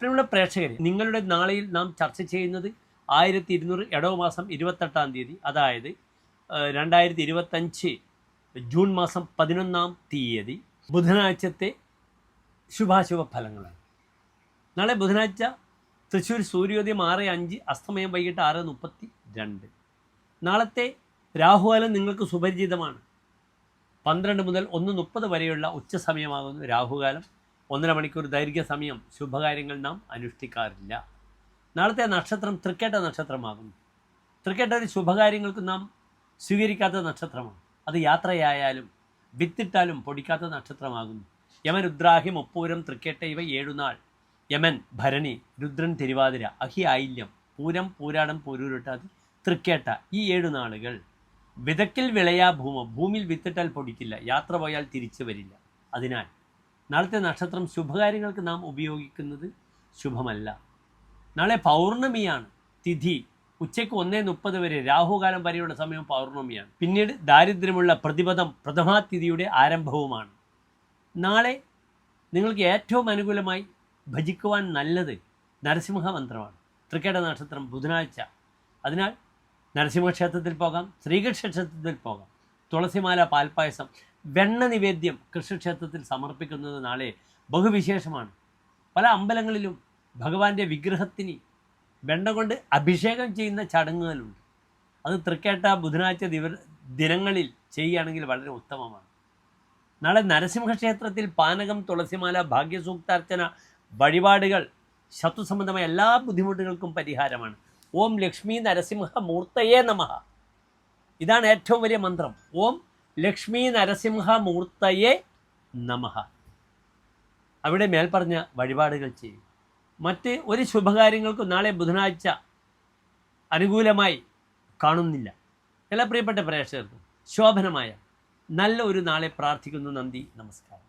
പ്രിയമുള്ള പ്രേക്ഷകർ നിങ്ങളുടെ നാളെയിൽ നാം ചർച്ച ചെയ്യുന്നത് ആയിരത്തി ഇരുന്നൂറ് ഇടവ് മാസം ഇരുപത്തെട്ടാം തീയതി അതായത് രണ്ടായിരത്തി ഇരുപത്തഞ്ച് ജൂൺ മാസം പതിനൊന്നാം തീയതി ബുധനാഴ്ചത്തെ ശുഭാശുഭ ഫലങ്ങളാണ്. നാളെ ബുധനാഴ്ച തൃശ്ശൂർ സൂര്യോദയം ആറ് അഞ്ച് അസ്തമയം വൈകിട്ട് ആറ് മുപ്പത്തി രണ്ട് നാളത്തെ രാഹുകാലം നിങ്ങൾക്ക് സുപരിചിതമാണ്. പന്ത്രണ്ട് മുതൽ ഒന്ന് മുപ്പത് വരെയുള്ള ഉച്ച സമയമാകുന്നു രാഹുകാലം. ഒന്നര മണിക്കൂർ ദൈർഘ്യ സമയം ശുഭകാര്യങ്ങൾ നാം അനുഷ്ഠിക്കാറില്ല. നാളത്തെ നക്ഷത്രം തൃക്കേട്ട നക്ഷത്രമാകും തൃക്കേട്ട ഒരു ശുഭകാര്യങ്ങൾക്ക് നാം സ്വീകരിക്കാത്ത നക്ഷത്രമാണ്. അത് യാത്രയായാലും വിത്തിട്ടാലും പൊടിക്കാത്ത നക്ഷത്രമാകും യമൻ രുദ്രാഹി മുപ്പൂരം തൃക്കേട്ട ഇവ ഏഴുനാൾ യമൻ ഭരണി രുദ്രൻ തിരുവാതിര അഹി ആയില്യം പൂരം പൂരാടം പൂരൂരുട്ടാതി തൃക്കേട്ട ഈ ഏഴു നാളുകൾ. വിതക്കിൽ വിളയാ ഭൂമ ഭൂമിയിൽ വിത്തിട്ടാൽ പൊടിക്കില്ല യാത്ര പോയാൽ തിരിച്ചു വരില്ല. അതിനാൽ നാളത്തെ നക്ഷത്രം ശുഭകാര്യങ്ങൾക്ക് നാം ഉപയോഗിക്കുന്നത് ശുഭമല്ല. നാളെ പൗർണമിയാണ് തിഥി. ഉച്ചയ്ക്ക് ഒന്നേ മുപ്പത് വരെ രാഹുകാലം വരെയുള്ള സമയം പൗർണമിയാണ്. പിന്നീട് ദാരിദ്ര്യമുള്ള പ്രതിപദം പ്രഥമാതിഥിയുടെ ആരംഭവുമാണ്. നാളെ നിങ്ങൾക്ക് ഏറ്റവും അനുകൂലമായി ഭജിക്കുവാൻ നല്ലത് നരസിംഹ മന്ത്രമാണ്. തൃക്കേട നക്ഷത്രം ബുധനാഴ്ച. അതിനാൽ നരസിംഹക്ഷേത്രത്തിൽ പോകാം ശ്രീകൃഷ്ണ ക്ഷേത്രത്തിൽ പോകാം. തുളസിമാല പാൽപ്പായസം വെണ്ണ നിവേദ്യം കൃഷ്ണക്ഷേത്രത്തിൽ സമർപ്പിക്കുന്നത് നാളെ ബഹുവിശേഷമാണ്. പല അമ്പലങ്ങളിലും ഭഗവാന്റെ വിഗ്രഹത്തിന് വെണ്ണ കൊണ്ട് അഭിഷേകം ചെയ്യുന്ന ചടങ്ങുകളുണ്ട്. അത് തൃക്കേട്ട ബുധനാഴ്ച ദിവ ദിനങ്ങളിൽ ചെയ്യുകയാണെങ്കിൽ വളരെ ഉത്തമമാണ്. നാളെ നരസിംഹക്ഷേത്രത്തിൽ പാനകം തുളസിമാല ഭാഗ്യസൂക്താർച്ചന വഴിപാടുകൾ ശത്രു സംബന്ധമായ എല്ലാ ബുദ്ധിമുട്ടുകൾക്കും പരിഹാരമാണ്. ഓം ലക്ഷ്മി നരസിംഹ മൂർത്തയേ നമ. ഇതാണ് ഏറ്റവും വലിയ മന്ത്രം. ഓം ലക്ഷ്മി നരസിംഹ മൂർത്തയേ നമഹ അവിടെ മേൽപ്പറഞ്ഞ വഴിപാടുകൾ ചെയ്യും. മറ്റ് ഒരു ശുഭകാര്യങ്ങൾക്കും നാളെ ബുധനാഴ്ച അനുകൂലമായി കാണുന്നില്ല. എല്ലാ പ്രിയപ്പെട്ട പ്രേക്ഷകർക്കും ശോഭനമായ നല്ല ഒരു നാളെ പ്രാർത്ഥിക്കുന്നു നന്ദി നമസ്കാരം.